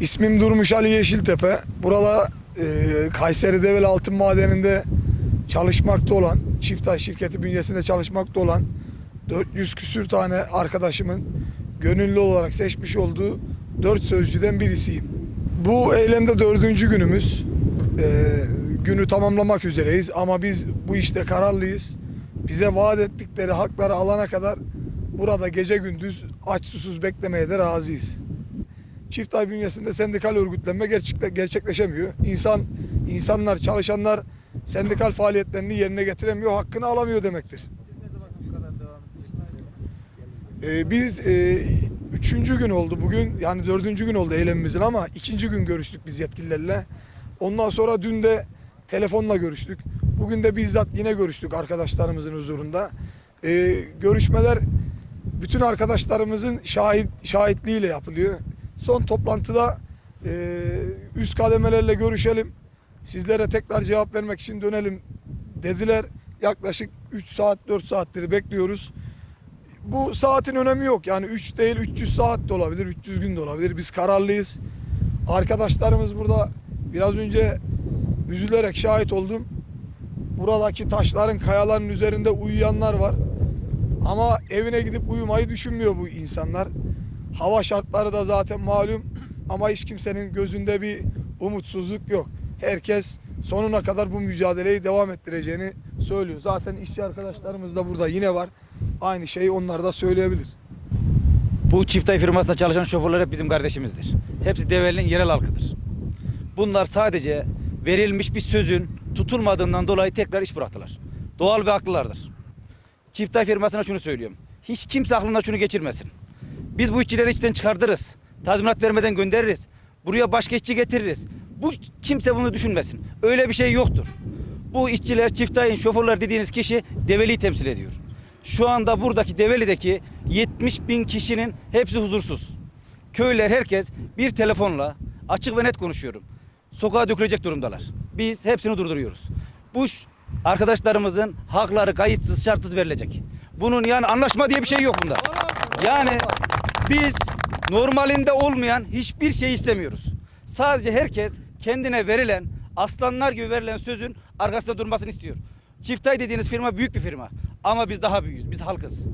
İsmim Durmuş Ali Yeşiltepe. Burada e, Kayseri Develi Altın Madeni'nde çalışmakta olan, Çiftay şirketi bünyesinde çalışmakta olan 400 küsür tane arkadaşımın gönüllü olarak seçmiş olduğu 4 sözcüden birisiyim. Bu eylemde dördüncü günümüz. E, günü tamamlamak üzereyiz ama biz bu işte kararlıyız. Bize vaat ettikleri hakları alana kadar burada gece gündüz aç susuz beklemeye de razıyız. Çift ay bünyesinde sendikal örgütlenme gerçekle, gerçekleşemiyor. İnsan, insanlar, çalışanlar sendikal faaliyetlerini yerine getiremiyor, hakkını alamıyor demektir. Ee, biz e, üçüncü gün oldu bugün, yani dördüncü gün oldu eylemimizin ama ikinci gün görüştük biz yetkililerle. Ondan sonra dün de telefonla görüştük. Bugün de bizzat yine görüştük arkadaşlarımızın huzurunda. Ee, görüşmeler bütün arkadaşlarımızın şahit şahitliğiyle yapılıyor. Son toplantıda e, üst kademelerle görüşelim. Sizlere tekrar cevap vermek için dönelim dediler. Yaklaşık 3 saat 4 saattir bekliyoruz. Bu saatin önemi yok. Yani 3 değil 300 saat de olabilir, 300 gün de olabilir. Biz kararlıyız. Arkadaşlarımız burada biraz önce üzülerek şahit oldum. Buradaki taşların, kayaların üzerinde uyuyanlar var. Ama evine gidip uyumayı düşünmüyor bu insanlar. Hava şartları da zaten malum ama hiç kimsenin gözünde bir umutsuzluk yok. Herkes sonuna kadar bu mücadeleyi devam ettireceğini söylüyor. Zaten işçi arkadaşlarımız da burada yine var. Aynı şeyi onlar da söyleyebilir. Bu çiftay firmasında çalışan şoförler hep bizim kardeşimizdir. Hepsi Develi'nin yerel halkıdır. Bunlar sadece verilmiş bir sözün tutulmadığından dolayı tekrar iş bıraktılar. Doğal ve haklılardır. Çiftay firmasına şunu söylüyorum. Hiç kimse aklına şunu geçirmesin. Biz bu işçileri içten çıkartırız. Tazminat vermeden göndeririz. Buraya başka işçi getiririz. Bu kimse bunu düşünmesin. Öyle bir şey yoktur. Bu işçiler, çiftayın, şoförler dediğiniz kişi Develi'yi temsil ediyor. Şu anda buradaki Develi'deki 70 bin kişinin hepsi huzursuz. Köyler herkes bir telefonla açık ve net konuşuyorum. Sokağa dökülecek durumdalar. Biz hepsini durduruyoruz. Bu arkadaşlarımızın hakları kayıtsız şartsız verilecek. Bunun yani anlaşma diye bir şey yok bunda. Yani biz normalinde olmayan hiçbir şey istemiyoruz. Sadece herkes kendine verilen aslanlar gibi verilen sözün arkasında durmasını istiyor. Çiftay dediğiniz firma büyük bir firma ama biz daha büyüğüz. Biz halkız.